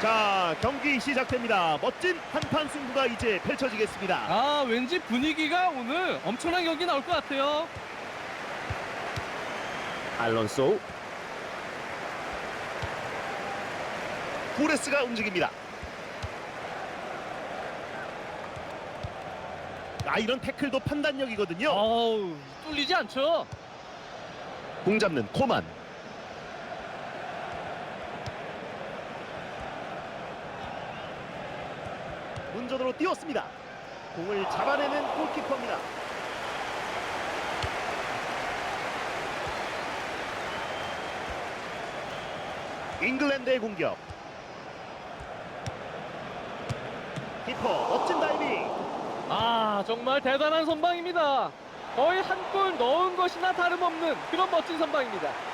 자 경기 시작됩니다. 멋진 한판 승부가 이제 펼쳐지겠습니다. 아 왠지 분위기가 오늘 엄청난 경기 나올 것 같아요. 알론소 후레스가 움직입니다. 아 이런 태클도 판단력이거든요. 어우 뚫리지 않죠. 공 잡는 코만. 문전으로 뛰었습니다. 공을 잡아내는 골키퍼입니다. 잉글랜드의 공격. 키퍼 멋진 다이빙. 아 정말 대단한 선방입니다. 거의 한 골 넣은 것이나 다름없는 그런 멋진 선방입니다.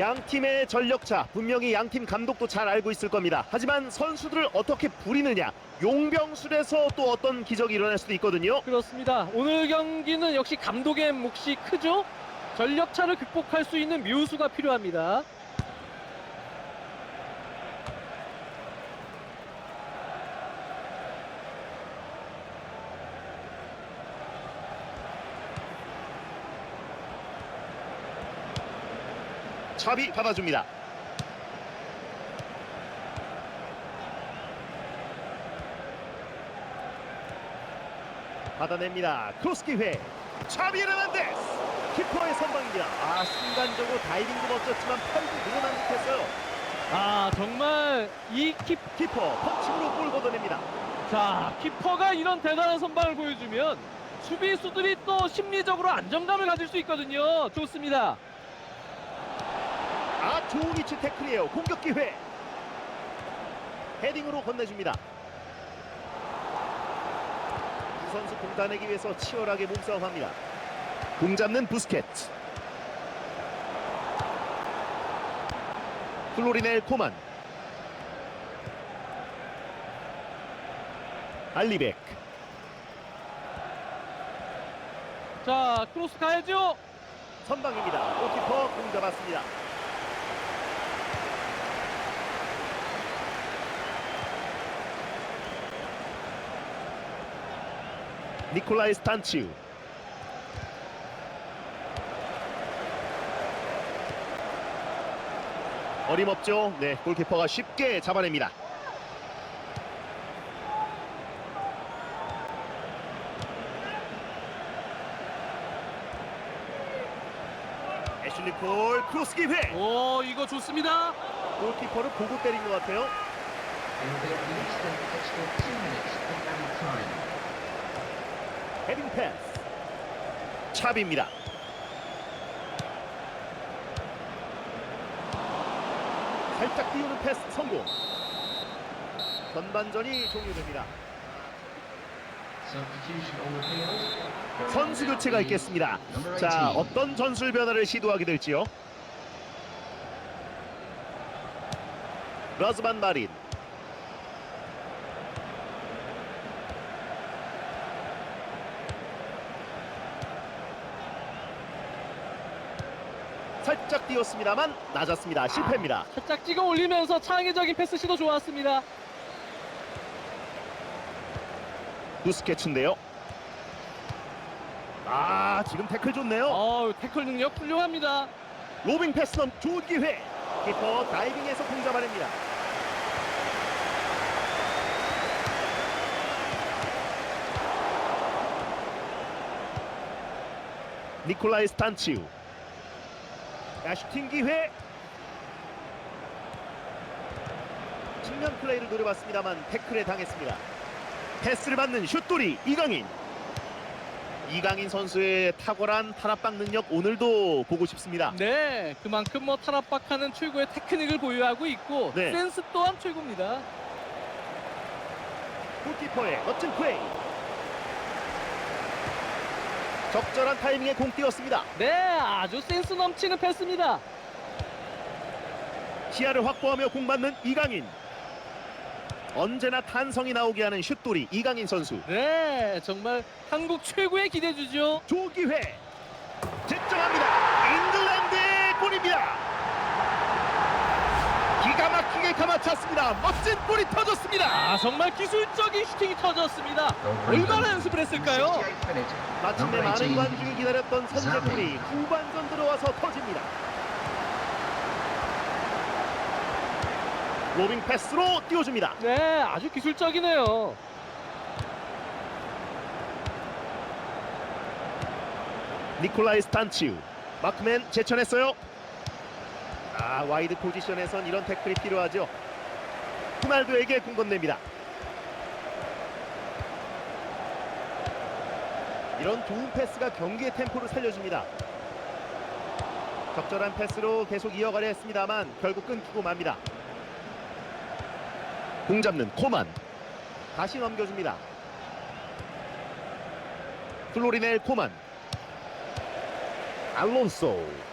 양 팀의 전력차 분명히 양 팀 감독도 잘 알고 있을 겁니다. 하지만 선수들을 어떻게 부리느냐 용병술에서 또 어떤 기적이 일어날 수도 있거든요. 그렇습니다. 오늘 경기는 역시 감독의 몫이 크죠. 전력차를 극복할 수 있는 묘수가 필요합니다. 차비 받아줍니다. 받아냅니다. 크로스 기회. 차비 헤르난데스. 키퍼의 선방입니다. 아 순간적으로 다이빙도 멋졌지만 팔도 늘어난 듯했어요. 아 정말 이 키, 키퍼 펀칭으로 골 걷어냅니다. 자 키퍼가 이런 대단한 선방을 보여주면 수비수들이 또 심리적으로 안정감을 가질 수 있거든요. 좋습니다. 아 좋은 위치 태클이에요. 공격 기회. 헤딩으로 건네줍니다. 두 선수 공 따내기 위해서 치열하게 몸싸움합니다. 공 잡는 부스케츠. 플로리넬 코만. 알리백. 자 크로스 가야죠. 선방입니다. 골키퍼 공 잡았습니다. 니콜라이 스탄치우 어림없죠. 네, 골키퍼가 쉽게 잡아냅니다. 애슐리 콜 크로스 기회. 오 이거 좋습니다. 골키퍼를 보고 때린 것 같아요. 헤딩 패스. 차비입니다. 살짝 띄우는 패스 성공. 전반전이 종료됩니다. 선수 교체가 있겠습니다. 자, 어떤 전술 변화를 시도하게 될지요. 러즈만 마린. 살짝 띄웠습니다만 낮았습니다. 실패입니다. 살짝 찍어 올리면서 창의적인 패스 시도 좋았습니다. 부스케츠인데요. 아, 지금 태클 좋네요. 어 태클 능력 훌륭합니다. 로빙 패스 넘 좋은 기회. 키퍼 다이빙에서 공 잡아냅니다. 니콜라이 스탄치우. 야, 슈팅 기회. 측면 플레이를 노려봤습니다만 태클에 당했습니다. 패스를 받는 슛돌이 이강인. 이강인 선수의 탁월한 탄압박 능력 오늘도 보고 싶습니다. 네, 그만큼 뭐 탈압박하는 최고의 테크닉을 보유하고 있고 네. 센스 또한 최고입니다. 골키퍼의 멋진 플레이. 적절한 타이밍에 공 띄웠습니다. 네, 아주 센스 넘치는 패스입니다. 시야를 확보하며 공 받는 이강인. 언제나 탄성이 나오게 하는 슛돌이 이강인 선수. 네, 정말 한국 최고의 기대주죠. 좋은 기회. 득점합니다. 막히게 감아찼습니다. 멋진 볼이 터졌습니다. 아 정말 기술적인 슈팅이 터졌습니다. 얼마나 연습을 했을까요? 68th minute. 마침내 많은 18. 관중이 기다렸던 선제골이 후반전 들어와서 터집니다. 로빙 패스로 띄워줍니다. 네, 아주 기술적이네요. 니콜라이 스탄치우 마크맨 제쳐냈어요. 아 와이드 포지션에선 이런 태클이 필요하죠. 호날두에게 공 건넵니다. 이런 좋은 패스가 경기의 템포를 살려줍니다. 적절한 패스로 계속 이어가려 했습니다만 결국 끊기고 맙니다. 공 잡는 코만 다시 넘겨줍니다. 플로리넬 코만 알론소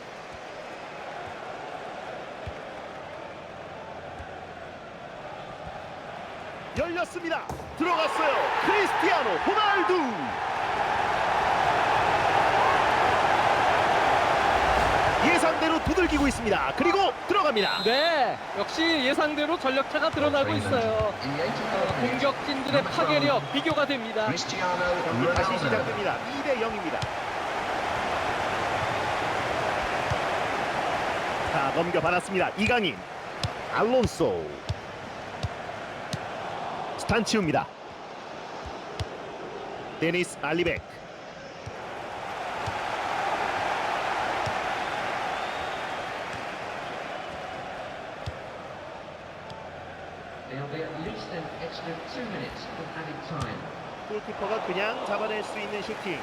열렸습니다. 들어갔어요. 크리스티아노 호날두. 예상대로 두들기고 있습니다. 그리고 들어갑니다. 네, 역시 예상대로 전력차가 드러나고 있어요. 84th minute, 공격진들의 파괴력 비교가 됩니다. 다시. 시작됩니다. 2대 0입니다. 자 넘겨받았습니다. 이강인. 알론소 스탄치우입니다 데니스 알리백. 골키퍼가 그냥 잡아낼 수 있는 슈팅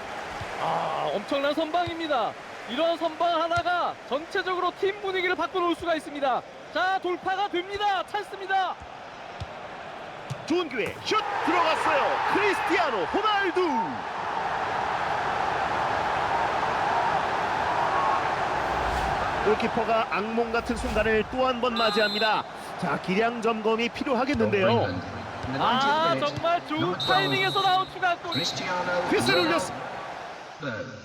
아, 엄청난 선방입니다. 이런 선방 하나가 전체적으로 팀 분위기를 바꿔놓을 수가 있습니다. 자, 돌파가 됩니다. 찬스입니다. 좋은 기회 슛 들어갔어요. 크리스티아노 호날두. 골키퍼가 악몽 같은 순간을 또 한 번 맞이합니다. 자 기량 점검이 필요하겠는데요. the 90th 아, minute, 정말 좋은 number 12, 타이밍에서 나온 추가골. 올렸습니다 Third.